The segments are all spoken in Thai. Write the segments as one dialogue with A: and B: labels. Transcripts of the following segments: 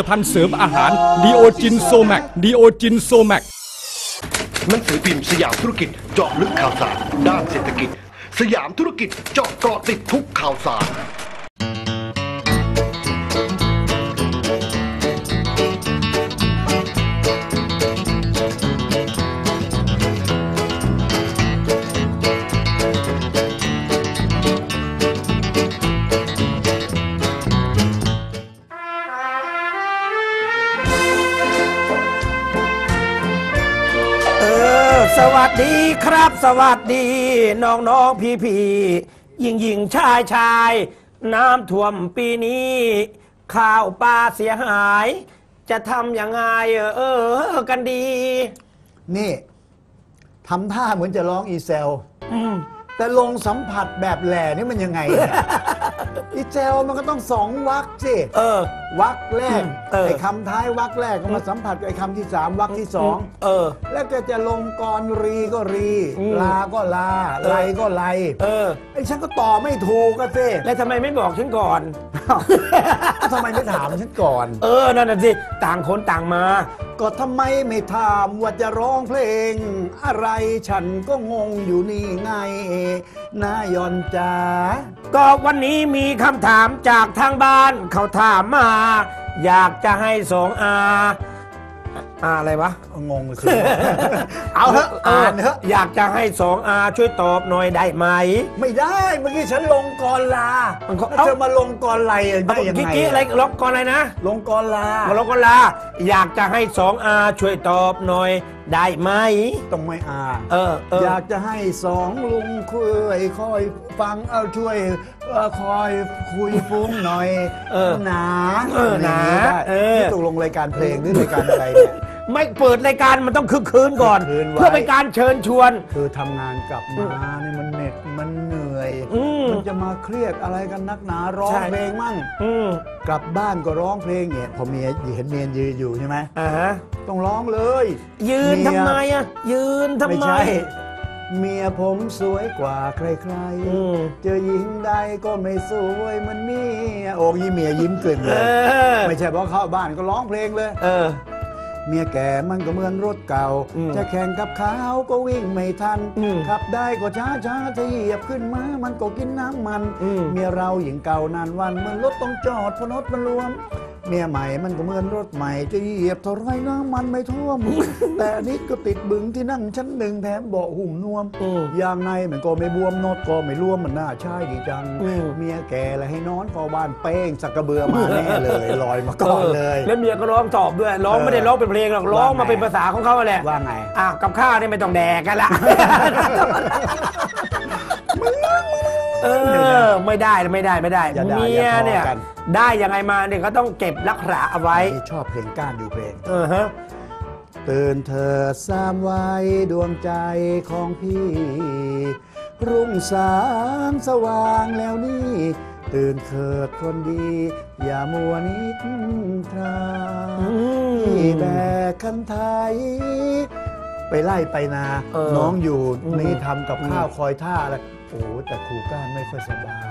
A: ตภัณฑ์เสริมอาหารดีโอจินโซแมกดีโอจินโซแมก
B: หนังสือพิมพ์สยามธุรกิจเจาะลึกข่าวสารด้านเศรษฐกิจ สยามธุรกิจเจาะเกาะติดทุกข่าวสาร
C: สวัสดีครับ สวัสดี น้องน้องพี่พี่หญิงหญิงชายชาย น้ำท่วมปีนี้ ข้าวปลาเสียหาย จะทำยังไงเออ กันดี
D: นี่ทำท่าเหมือนจะร้องอีเซล
C: อืม
D: แต่ลงสัมผัสแบบแหล่นี่มันยังไงเนี่ยอีเซลมันก็ต้องสองวักสิ
C: เออ
D: วักแรก
C: เออ
D: ไอ้คำท้ายวักแรกก็มาสัมผัสกับไอ้คำที่สามวักที่สอง
C: เออ
D: แล้วก็จะลงกรรีก็รี
C: อืม
D: ลาก็ลา
C: เออ
D: ไลก็ไล
C: เออ
D: ไอ้ฉันก็ตอบไม่ถูกก็สิ
C: แล้วทำไมไม่บอกฉันก่อน
D: ทำไมไม่ถามฉันก่อน
C: เออ นั่นน่ะสิ ต่างคนต่างมา
D: ก็ทำไมไม่ถามว่าจะร้องเพลง อะไรฉันก็งงอยู่นี่ไงนายอนจ๋า
C: ก็วันนี้มีคำถามจากทางบ้านเขาถามมา อยากจะให้สองอา อาอะไรวะ
D: งงสิเอาเถอะอ่านเถอะ
C: อยากจะให้สองอาช่วยตอบหน่อยได้ไหม
D: ไม่ได้เมื่อกี้ฉันลงกรลา
C: มันก็
D: แล้วเธอมาลงกรไลได้ยัง
C: กิ๊ก
D: ไง
C: กิ๊กอะไรล็อกก่อนอะไรนะ
D: ลงกรลา
C: มาล็อกก่อนลา อยากจะให้สองอาช่วยตอบหน่อยได้ไหม
D: ต้องไม่อ่าน
C: เออเออ
D: อยากจะให้สองลุงคุยคอยฟังเอาช่วยเอ่อคอยคุยฟุ้งหน่อย
C: เออ
D: หนา
C: เออหนา
D: ได้
C: เออ
D: นี่ตกลงรายการเพลงหรือรายการอะไรเนี่ย
C: ไม่เปิดรายการมันต้องคึกคืนก่อน
D: คึกคืนไว้
C: เพื่อเป็นการเชิญชวน
D: คือทำงานกลับมาเนี่ยมันเหน็ดมันเหนื่อย
C: อืม
D: มันจะมาเครียดอะไรกันนักหนาร้อง
C: ใช่
D: เพลงมั่ง
C: อืม
D: กลับบ้านก็ร้องเพลงเนี่ยพอเมียเห็นเมียยืนอยู่ใช่ไหม
C: อ่าฮะ
D: ต้องร้องเลย
C: ยืน
D: เมีย
C: ทำไมอะยืนทำ
D: ไม่
C: ไม
D: ใช่เมียผมสวยกว่าใคร
C: อืม
D: ๆ เจอหญิงใดก็ไม่สวยเหมันเมียโอ้ยเมียยิ้มกลิ่นเล
C: เอย อ
D: ไม่ใช่เพราะเข้าบ้านก็ร้องเพลงเลย
C: เออ
D: เมียแก่มันก็เหมือนรถเก่า
C: อืม
D: จะแข่งกับเขาก็วิ่งไม่ทัน
C: อืม
D: ขับได้ก็ช้าช้าๆจะเหยียบขึ้นมามันก็กินน้ำมัน
C: อืม
D: เมียเราหญิงเก่านานวันเหมันรถต้องจอดเพราะรถมันรวม เมียใหม่มันก็เหมือนรถใหม่ จะเหยียบเท่าไรน้ำมันไม่ท่วม แต่อันนี้ก็ติดบึงที่นั่งชั้นหนึ่งแถมเบาะหุ่มนวม
C: อืม
D: ยางในมันก็ไม่บวมโนดก็ไม่ร่วมมันน่าใช่ดีจัง
C: อืม
D: เมียแก่เลยให้นอนเฝ้าบ้านเป้งสักกระเบือมาแน่เลยลอยมาก่อนเลย
C: แล้วเมียก็ร้องตอบด้วยร้อง
D: เออ
C: ไม่ได้ร้องเป็นเพลงหรอกร้องมา
D: ว่าไง
C: เป็นภาษาของเขาแหละ
D: ว่าไง
C: อะกับข้าวนี่ไม่ต้องแดกกันละ เออ ไม่ได้ไม่ได้ไม่ได้
D: อย่าด่า
C: เมี
D: อย่ายทอ
C: เนี่ย
D: กัน
C: ได้ยังไงมาเนี่ยก็ต้องเก็บรักษาเอาไว้
D: ที่ชอบเพลงก้านดูเพลง
C: เออฮะ
D: ตื่นเธอสามวัยดวงใจของพี่ รุ่งสางสว่างแล้วนี่ ตื่นเถิดคนดี อย่ามัวนิทรา
C: อืม
D: พี่แบกคันไทย ไปไล่ไปนา
C: เออ
D: น้องอยู่
C: อืม
D: นี่ทำกับข้าวคอยท่าอะไร โอ้แต่ครูก้านไม่ค่อยสบาย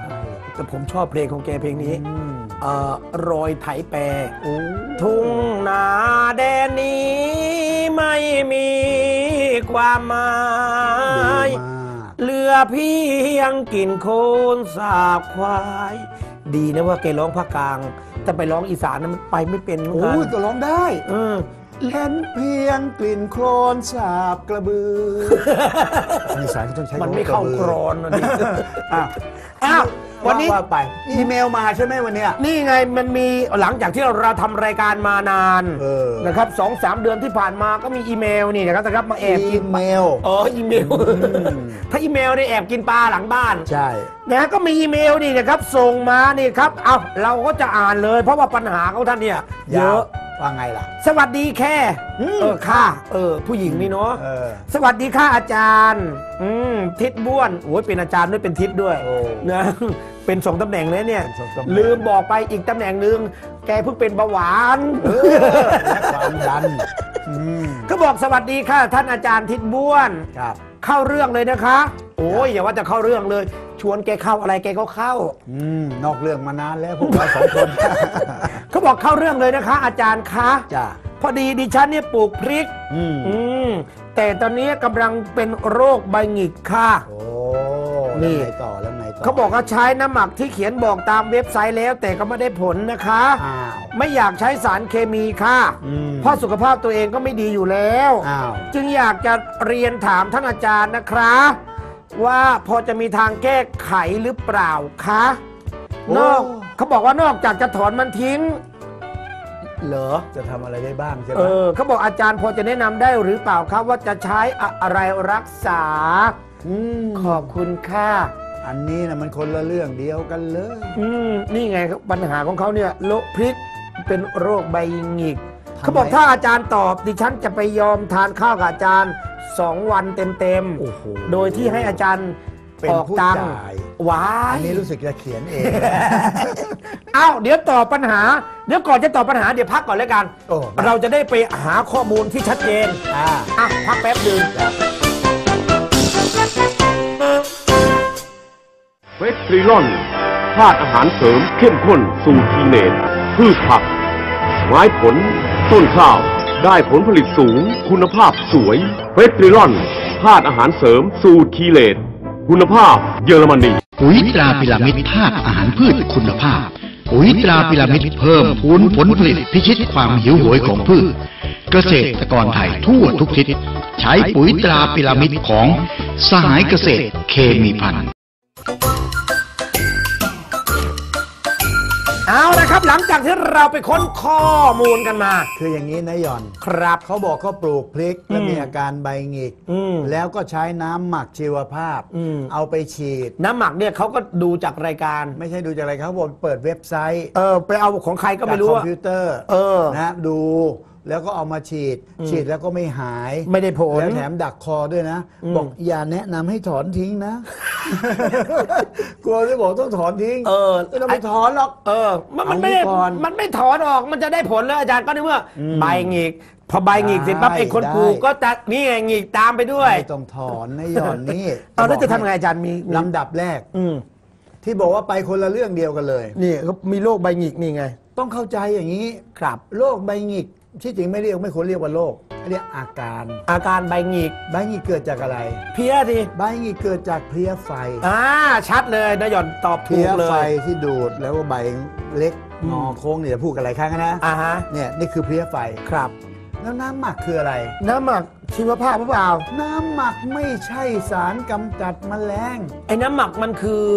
C: แต่ผมชอบเพลงของแกเพลงนี้
D: อืม
C: เอ่อรอยไถแปร
D: โอ้
C: ทุ่งนาแดนนี้ไม่มีความหมาย
D: ดีมาก
C: เหลือเพียงกลิ่นโคลนสาบควาย ดีนะว่าแกร้องภาคกลางถ้าไปร้องอีสานนั้นมันไปไม่เป็นเหมือน
D: โอ้
C: กัน
D: ยก็ร้องได้
C: เออ
D: เล่นเพียงกลิ่นโคลนสาบกระบือในสายที่ต้องใช้
C: มันไม่เข้ากรอนนะดิ
D: อ้าว
C: อ้าววันนี้
D: ว่าไปอีเมลมาใช่ไหมวันเนี้ย
C: นี่ไงมันมีหลังจากที่เราเราทำรายการมานาน
D: เออ
C: นะครับสองสามเดือนที่ผ่านมาก็มีอีเมลนี่นะครับนะครับมาแอบ
D: อี
C: กิน
D: เมล
C: อ๋ออีเมล ถ้าอีเมลนี่แอบกินปลาหลังบ้าน
D: ใช่
C: นะก็มีอีเมลนี่นะครับส่งมานี่ครับเอาเราก็จะอ่านเลย เพราะว่าปัญหาของท่านเนี่ยเยอะ
D: ว่าไงล่ะ
C: สวัสดีแค่
D: อืม
C: เออค่ะ เออ ผู้หญิงนี่เนาะ
D: เออ
C: สวัสดีค่ะอาจารย์ อืมทิศบ้วนโอ้ยเป็นอาจารย์ด้วยเป็นทิศด้วย
D: โอ้
C: นะเป็นสองตำแหน่งเลยเนี่ย
D: เป็นสองตำแหน่ง
C: ลืมบอกไปอีกตำแหน่งหนึ่งแกเพิ่งเป็นเบาหวาน
D: และความดันอืม
C: ก็บอกสวัสดีค่ะ ท่านอาจารย์ทิศบ้วน
D: ครับ
C: เข้าเรื่องเลยนะคะ โอ้ยอย่าว่าจะเข้าเรื่องเลย ชวนแกเข้าอะไรแกก็เข้า
D: อืมนอกเรื่องมานานแล้วพวกเราสองคน
C: เขาบอกเข้าเรื่องเลยนะคะ อาจารย์คะ
D: จ้า
C: พอดีดิฉันเนี่ยปลูกพริก
D: อืม
C: อืมแต่ตอนนี้กำลังเป็นโรคใบหงิกค่ะ
D: โอ้
C: นี่
D: แล้วไงต่อแล้วไงต่อ
C: เขาบอกว่าใช้น้ำหมักที่เขียนบอกตามเว็บไซต์แล้ว แต่ก็ไม่ได้ผลนะคะ
D: อ้าว
C: ไม่อยากใช้สารเคมีค่ะ
D: อืม
C: เพราะสุขภาพตัวเองก็ไม่ดีอยู่แล้ว
D: อ้าว
C: จึงอยากจะเรียนถามท่านอาจารย์นะครับว่าพอจะมีทางแก้ไขหรือเปล่าคะนอกเขาบอกว่านอกจากจะถอนมันทิ้ง เหรอ
D: จะทำอะไรได้บ้างใช่ไหม
C: เออเขาบอกอาจารย์พอจะแนะนำได้หรือเปล่าครับว่าจะใช้อะไรรักษา
D: ม
C: ขอบคุณค่ะ
D: อันนี้นะมันคนละเรื่องเดียวกันเลย
C: อืมนี่ไงครับปัญหาของเขาเนี่ยโรคพริกเป็นโรคใบหงิก
D: ทำไม
C: เขาบอกถ้าอาจารย์ตอบดิฉันจะไปยอมทานข้าวกับอาจารย์สองวันเต็ม
D: โอ้โห
C: ๆโดยที่ให้อาจารย์
D: เป็น
C: ออก
D: ผู้
C: ตังค์
D: จ่าย
C: ว้า
D: อั
C: ย
D: นนี้รู้สึกจะเขียนเอง
C: เอ้าเดี๋ยวตอบปัญหา เดี๋ยวก่อนจะตอบปัญหาเดี๋ยวพักก่อนแล้วกัน
D: โอ้
C: เราจะได้ไปหาข้อมูลที่ชัดเจน
D: อ่า
C: อะพักแป๊บหนึ่ง
E: เว ตรีลอนธาตุอาหารเสริมเข้มข้นสูตรทีเนตพืชผัก ไม้ผล ต้นข้าว ได้ผลผลิตสูง คุณภาพสวยเวสตรีลอนธาตุอาหารเสริมสูตรทีเลตคุณภาพเยอรมนี
F: ปุ๋ยตราพิรามิดธาตุอาหารพืชคุณภาพปุ๋ยตราพิรามิดเพิ่มพูนผลผลิตพิชิตความหิวโหยของพืช เกษตรกรไทยทั่วทุกทิศ ใช้ปุ๋ยตราพิรามิดของสหายเกษตรเคมีพัน
C: เอาละครับหลังจากที่เราไปค้นข้อมูลกันมา
D: คืออย่างนี้นะหย่อน
C: ครับ
D: เขาบอกเขาปลูกพริกแล้ว
C: อืม
D: มีอาการใบหงิก
C: อืม
D: แล้วก็ใช้น้ำหมักชีวภาพ
C: อืม
D: เอาไปฉีด
C: น้ำหมักเนี่ยเขาก็ดูจากรายการ
D: ไม่ใช่ดูจากอะไรเขาบอกเปิดเว็บไซต์
C: เออไปเอาของใครก็ไม่รู้
D: จากคอ
C: อะ
D: มพิวเตอร์
C: เออ
D: นะดู แล้วก็เอามาฉีด
C: อืม
D: ฉีดแล้วก็ไม่หาย
C: ไม่ได้ผล
D: แล้วแถมดักคอด้วยนะ
C: อืม
D: บอกอย่าแนะนำให้ถอนทิ้งนะ กลัวที่บอกต้องถอนทิ้ง
C: เออ
D: ไม่ต้องไปถอนหรอก
C: เออ มันมัน
D: เอา
C: ไม่ได้
D: ก่อน
C: มันไม่ถอนออกมันจะได้ผลเลยอาจารย์ก็นึกว่า
D: อืม
C: ใบหงิก พอใบหงิกเสร็จปั๊บ
D: ได้
C: ไอ้คน
D: ได้
C: ปลูกก็จะนี่ไงหงิกตามไปด้วย
D: ไม่ต้องถอนนะหย่อนนี่
C: เอาแล้วจะทำไงอาจารย์มีมี
D: ลำดับแรก
C: อืม
D: ที่บอกว่าไปคนละเรื่องเดียวกันเลย
C: นี่เขามีโรคใบหงิกนี่ไง
D: ต้องเข้าใจอย่างนี้
C: ครับ
D: โรคใบหงิก ที่จริงไม่เรียกไม่ควรเรียกว่าโรคเรียกอาการ
C: อาการใบหงิก
D: ใบหงิกเกิดจากอะไร
C: เพี้ยดิ
D: ใบหงิกเกิดจากเพลี้ยไฟ
C: อ่าชัดเลยนายหย่อนตอบ
D: เพ
C: ถู
D: ลี้
C: ก
D: ย
C: เล
D: ไฟ
C: ย
D: ที่ดูดแล้วก็ใบเล็ก
C: อืม
D: งอโค้งเนี่ยจะพูดกันหลายครั้งนะ
C: อ่าฮะ
D: เนี่ยนี่คือเพลี้ยไฟ
C: ครับ
D: แล้วน้ำหมักคืออะไร
C: น้ำหมักชีวภาพหรือเปล่า
D: น้ำหมักไม่ใช่สารกำจัดแมลง
C: ไอ้น้ำหมักมันคือ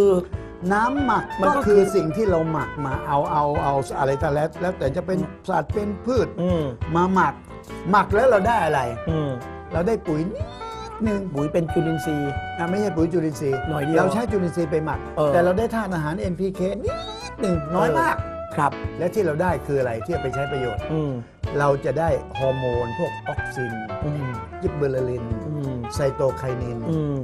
D: น้ำหมัก
C: มันก็
D: ก็คือสิ่งที่เราหมักมาเอาเอาเอาอะไรแต่แล้วแล้วแต่จะเป็นสัตว์เป็นพืช
C: อืม
D: มาหมัก หมักแล้วเราได้อะไร
C: อืม
D: เราได้ปุ๋ยนิดหนึ่ง
C: ปุ๋ยเป็นจุลินทรีย์
D: อะไม่ใช่ปุ๋ยจุลินทรีย์
C: หน่อยเดียว
D: เราใช้จุลินทรีย์ไปหมัก
C: เออ
D: แต่เราได้ธาตุอาหาร NPK นิดหนึ่งน้อยมาก
C: ครับ
D: และที่เราได้คืออะไรที่เอาไปใช้ประโยชน์
C: อืม
D: เราจะได้ฮอร์โมนพวกออกซิน
C: อืม
D: ยิบเบอร์ลิน
C: อืม
D: ไซโตไคนิน
C: อืม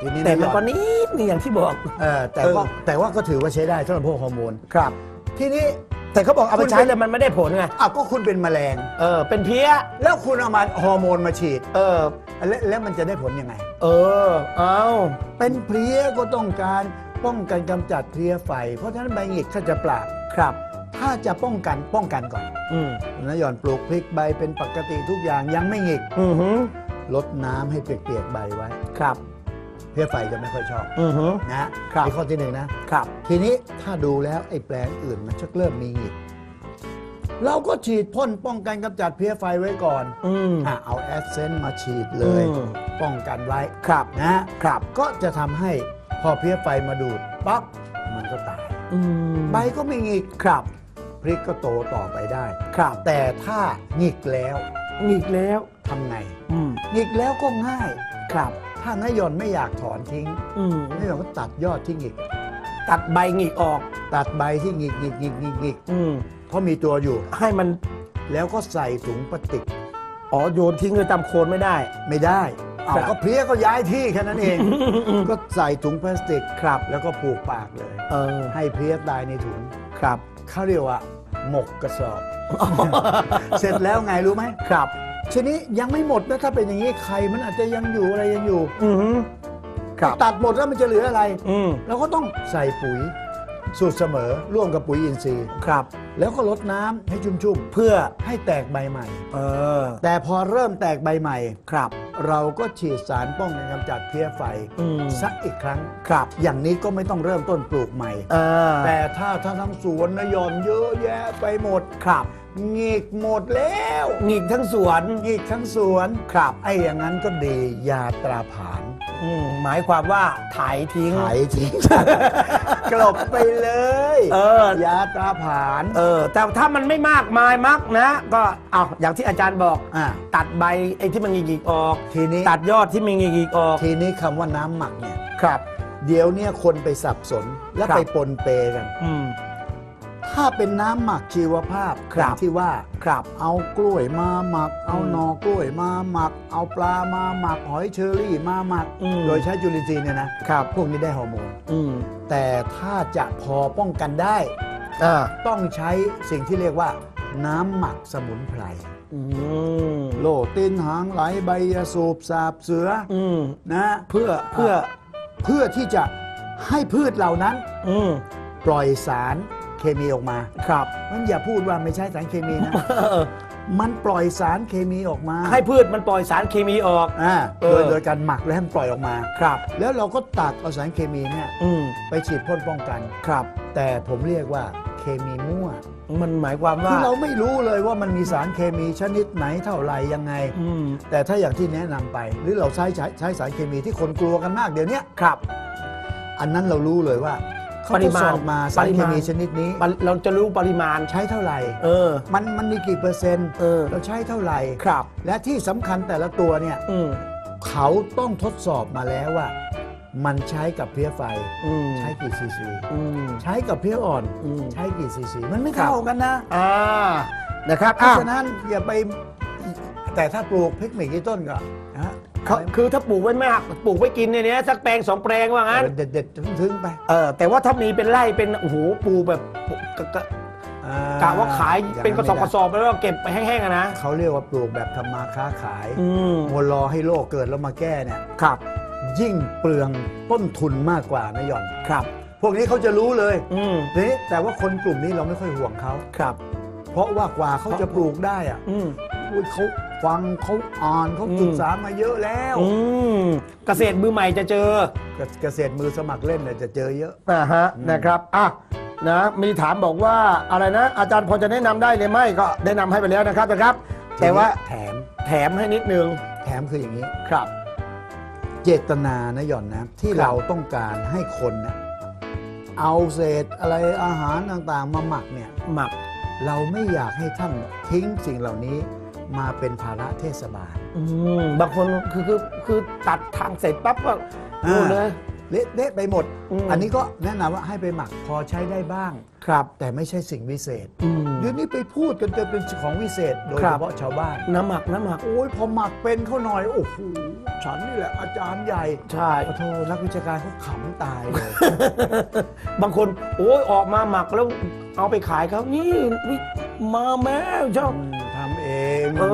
D: ทีนี้
C: แต่มัน
D: หยอด
C: ก็นิดนี่อย่างที่บอก
D: เออแต่ก็
C: เออ
D: แต่ว่าก็ถือว่าใช้ได้สำหรับพวกฮอร์โมน
C: ครับ
D: ทีนี้
C: แต่เขาบอกเอาไป
D: คุณ
C: ใช้เลยมันไม่ได้ผลไง
D: อะก็คุณเป็นแมลง
C: เออ เป็นเพี้ย
D: แล้วคุณเอามาฮอร์โมนมาฉีด
C: เออ
D: แล้วแล้วมันจะได้ผลยังไง
C: เออ เอา
D: เป็นเพลี้ยก็ต้องการป้องกันกำจัดเพลี้ยไฟ เพราะฉะนั้นใบหงิกถ้าจะปราบ
C: ครับ
D: ถ้าจะป้องกันป้องกันก่อน
C: อืม
D: นะหย่อนปลูกพริกใบเป็นปกติทุกอย่างยังไม่หงิก
C: อือหือ
D: ลดน้ำให้เปียกๆใบไว้
C: ครับ
D: เพลี้ยไฟจะไม่ค่อยชอบ
C: อือหือ
D: นะครับนี่ข้อที่หนึ่งนะ
C: ครับ
D: ทีนี้ถ้าดูแล้วไอ้แปลงอื่นมันชักเริ่มมีหงิกเราก็ฉีดพ่นป้องกันกำจัดเพลี้ยไฟไว้ก่อน
C: อืม
D: อะเอาแอสเซนต์มาฉีดเลย
C: อืม
D: ป้องกันไว้
C: ครับ
D: นะครับ ก็จะทำให้พอเพลี้ยไฟมาดูดปั๊บมันก็ตาย
C: อืม
D: ใบก็ไม่หงิก
C: ครับ
D: พริกก็โตต่อไปได้
C: ครับ
D: แต่ถ้าหงิกแล้ว
C: อีกแล้ว
D: ทำไง
C: อืม
D: หงิกแล้วก็ง่าย
C: ครับ
D: ถ้านายอนไม่อยากถอนทิ้ง
C: อืม
D: นายอนก็ตัดยอดที่หงิก
C: ตัดใบหงิกออก
D: ตัดใบที่หงิกหงิกหงิกหงิกหงิก
C: อืม
D: เพราะมีตัวอยู่
C: ให้มัน
D: แล้วก็ใส่ถุงพลาสติก
C: อ๋อโยนทิ้งเลยตามโคลนไม่ได้
D: ไม่ได้เอา
C: ครับ
D: ก็เพลี้ยก็ย้ายที่แค่นั้นเอง ก็ใส่ถุงพลาสติกครับ แล้วก็ผูกปากเลย
C: เออ
D: ให้เพลี้ยตายในถุง
C: ครับ
D: เขาเรียกว่าหมกกระสอบ เสร็จแล้วไงรู้ไหม
C: ครับ
D: ทีนี้ยังไม่หมดนะถ้าเป็นอย่างนี้ไข่มันอาจจะยังอยู่อะไรยังอยู่
C: อือหือครับ
D: ตัดหมดแล้วมันจะเหลืออะไร
C: อืม
D: เราก็ต้องใส่ปุ๋ยสูตรเสมอร่วมกับปุ๋ยอินทรีย์
C: ครับ
D: แล้วก็ลดน้ำให้ชุ่ม
C: เพื่อ
D: ๆ ให้แตกใบใหม่
C: เออ
D: แต่พอเริ่มแตกใบใหม่
C: ครับ
D: เราก็ฉีดสารป้องกันกำจัดเพี้ยไฟ
C: อืม
D: สักอีกครั้ง
C: ครับ
D: อย่างนี้ก็ไม่ต้องเริ่มต้นปลูกใหม่
C: เออ
D: แต่ถ้าถ้าทั้งสวนนะหย่อนเยอะแยะไปหมด
C: ครับ
D: งีกหมดแล้ว
C: หงิกทั้งสวน
D: งีกทั้งสวน
C: ครับ
D: ไอ้อย่างนั้นก็ดียาตราผาน
C: อืมหมายความว่าถ่ายทิ้ง
D: หายทิ้ง กลบไปเลย
C: เออ
D: ยาตราผาน
C: เออ แต่ถ้ามันไม่มากมายมักนะ ก็เอาอย่างที่อาจารย์บอก
D: อะ
C: ตัดใบไอ้ที่มันหงิกๆออก
D: ทีนี้
C: ตัดยอดที่มันหงิกๆออก
D: ทีนี้คำว่าน้ำหมักเนี่ย
C: ครับ
D: เดี๋ยวเนี้คนไปสับสนและ
C: ครับ
D: ไปปนเปกัน
C: อืม
D: ถ้าเป็นน้ำหมักชีวภาพ
C: ครับ
D: อย่างที่ว่า
C: ครับ
D: เอากล้วยมาหมัก เอา
C: อืม
D: หนอกล้วยมาหมัก เอาปลามาหมักหอยเชอรี่มาหมัก
C: อืม
D: โดยใช้จุลินทรีย์เนี่ยนะ
C: ครับ
D: พวกนี้ได้ฮอร์โมน
C: อืม
D: แต่ถ้าจะพอป้องกันได้
C: อ่า
D: ต้องใช้สิ่งที่เรียกว่า น้ำหมักสมุนไพร
C: อืม
D: โลตินหางไหลใบยาสูบสาบเสือ
C: อืม
D: นะ
C: เพื่อเพื่อ
D: เพื่อที่จะให้พืชเหล่านั้น
C: อืม
D: ปล่อยสาร เคมีออกมา
C: ครับ
D: มันอย่าพูดว่าไม่ใช่สารเคมีนะ
C: เออ
D: มันปล่อยสารเคมีออกมา
C: ให้พืชมันปล่อยสารเคมีออก
D: อ่า
C: เอ
D: โด
C: อ
D: ยโดยการหมักแล้วให้มันปล่อยออกมา
C: ครับ
D: แล้วเราก็ตัดเอาสารเคมีเนี่ย
C: อืม
D: ไปฉีดพ่นป้องกัน
C: ครับ
D: แต่ผมเรียกว่าเคมีมั่ว
C: มันหมายความว่า
D: คือเราไม่รู้เลยว่ามันมีสารเคมีชนิดไหนเท่าไหร่ยังไง
C: อืม
D: แต่ถ้าอย่างที่แนะนำไป หรือเราใช้ใช้ใช้สารเคมีที่คนกลัวกันมากเดี๋ยวนี้
C: ครับ
D: อันนั้นเรารู้เลยว่าเขา
C: ปริ
D: ทด
C: มาณ
D: สอบมาสาร
C: ปริ
D: เค
C: มาณ
D: มีชนิดนี้
C: ปริเราจะรู้ปริมาณ
D: ใช้เท่าไหร่
C: เออ
D: มันมันมีกี่เปอร์เซ็นต์
C: เออ
D: เราใช้เท่าไหร่
C: ครับ
D: และที่สำคัญแต่ละตัวเนี่ย
C: อืม
D: เขาต้องทดสอบมาแล้วว่ามันใช้กับเพลี้ยไฟ
C: อืม
D: ใช้กี่ซีซี
C: อืม
D: ใช้กับเพลี้ยอ่อน
C: อืม
D: ใช้กี่ซีซีมันไม่
C: ครับ
D: เท่ากันนะ
C: อ่านะครับ
D: เพ
C: อะ
D: ราะฉะนั้นอย่าไปแต่ถ้าปลูกพริกไม่กี่ต้นก็นะฮะ
C: เขาคือถ้าปลูกไว้มากปลูกไว้กินเนี่ยนะสักแปลงสองแปลงว่างั้น
D: เด็ดเด็ดๆถึงๆไป
C: เออแต่ว่าถ้ามีเป็นไร่เป็นโอ้โหปลูกแบบกะกะ
D: อ่ากะ
C: ว่าขาย
D: อย่าง
C: เป็นกระสอบก
D: ไม่
C: ระ
D: ได้
C: สอบแล้วก็เก็บไปแห้งๆอะนะ
D: เขาเรียกว่าปลูกแบบทำมาค้าขาย
C: อืม
D: มัวรอให้โลกเกิดแล้วมาแก้เนี่ย
C: ครับ
D: ยิ่งเปลืองต้นทุนมากกว่านะหย่อน
C: ครับ
D: พวกนี้เขาจะรู้เลย
C: อืม
D: ทีนี้แต่ว่าคนกลุ่มนี้เราไม่ค่อยห่วงเขา
C: ครับ
D: เพราะว่ากว่าเขาจะปลูกได้อะ
C: อืม
D: อุ๊ยเขา ฟังเขาอ่านเขา
C: อืม
D: ศึกษามาเยอะแล้ว
C: อืมเกษตรมือใหม่จะเจอ
D: เกษตรมือสมัครเล่นเนี่ยจะเจอเยอะ
C: อ่าฮะนะครับอะนะมีถามบอกว่าอะไรนะ อาจารย์พอจะแนะนำได้หรือไม่ก็แนะนำให้ไปแล้วนะครับนะครับ แต่ว่า
D: แถม
C: แถมให้นิดนึง
D: แถมคืออย่างนี้
C: ครับ
D: เจตนานะหย่อนนะที่
C: ครับ
D: เราต้องการให้คนนะเอาเศษอะไรอาหารต่างๆ มาหมักเนี่ย
C: หมัก
D: เราไม่อยากให้ท่านทิ้งสิ่งเหล่านี้ มาเป็นภาระเทศบาล
C: อืมบางคนคือคือคือตัดทางเสร็จปั๊บก็
D: อ่า
C: นู่นเลย
D: เละเทะไปหมด
C: อืม
D: อันนี้ก็แนะนำว่าให้ไปหมักพอใช้ได้บ้าง
C: ครับ
D: แต่ไม่ใช่สิ่งวิเศษ
C: อืม
D: เดี๋ยวนี้ไปพูดกันจะเป็นของวิเศษ โดย
C: ครั
D: เฉ
C: บ
D: พาะชาวบ้าน
C: น้ำหมักน้ำหมัก
D: โอ้ยพอหมักเป็นเขาหน่อย โอ้โห ฉันนี่แหละอาจารย์ใหญ่
C: ใช่
D: ขอโทษนักวิชาการเขาขำตายเลย
C: บางคน โอ้ยออกมาหมักแล้วเอาไปขายเขานี่นี่มาแม่ชอบ
D: อืมทำเอง
C: เออ
D: มัน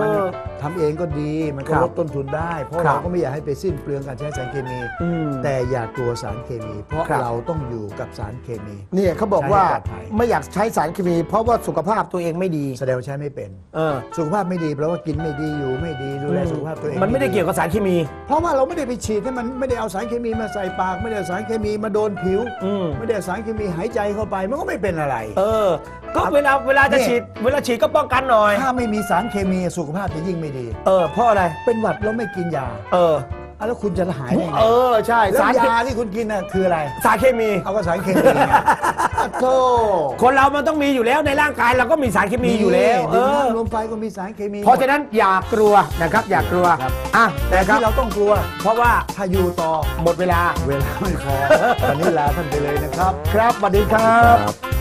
D: ทำเองก็ดีมันก็
C: ครับ
D: ลดต้นทุนได้ เพราะ
C: ครับ
D: เราก็ไม่อยากให้ไปสิ้นเปลืองการใช้สารเคมี
C: อืม
D: แต่อย่ากลัวสารเคมี เพราะ
C: ครับ
D: เราต้องอยู่กับสารเคมี
C: เนี่ยเขาบอกว่า
D: ใช้ให้ปลอดภัย
C: ไม่อยากใช้สารเคมี เพราะว่าสุขภาพตัวเองไม่ดี
D: แสดงว่าใช้ไม่เป็น
C: เออ
D: สุขภาพไม่ดีแปลว่ากินไม่ดีอยู่ไม่ดีดูแลสุขภาพตัวเอง
C: มันไม่ได้เกี่ยวกับสารเคมี
D: เพราะว่าเราไม่ได้ไปฉีดให้มันไม่ได้เอาสารเคมีมาใส่ปาก ไม่ได้เอาสารเคมีมาโดนผิว
C: อืม
D: ไม่ได้เอาสารเคมีหายใจเข้าไปมันก็ไม่เป็นอะไร
C: เออ ก็เวลาเวลาจะ
D: นี่
C: ฉีด เวลาฉีดก็ป้องกันหน่อย
D: ถ้าไม่มีสารเคมีสุขภาพจะยิ่งไม่ดี
C: เออเพราะอะไร
D: เป็นหวัดแล้วไม่กินยา
C: เออ
D: อะแล้วคุณจะหายได้ไง
C: เออใช่
D: แล้ว
C: สารเค
D: ยาที่คุณกินน่ะคืออะไร
C: สารเคมี
D: เอาก็สารเคมีไงอะโธ่
C: คนเรามันต้องมีอยู่แล้วในร่างกายเราก็มีสารเคมีอยู่แล้วเอ
D: ดิน
C: อ
D: น้ำลมไฟก็มีสารเคมี
C: เพราะฉะนั้นอย่ากลัวนะครับ อย่ากลัว
D: ครับ
C: อะ
D: แต่
C: นะครั
D: ที่
C: บ
D: เราต้องกลัว
C: เพราะว่า
D: ถ้าอยู่ต่อ
C: หมดเวลา
D: เวลาไม่พอ วันนี้ลาท่านไปเลยนะครับ
C: ครับสวัสดีครับ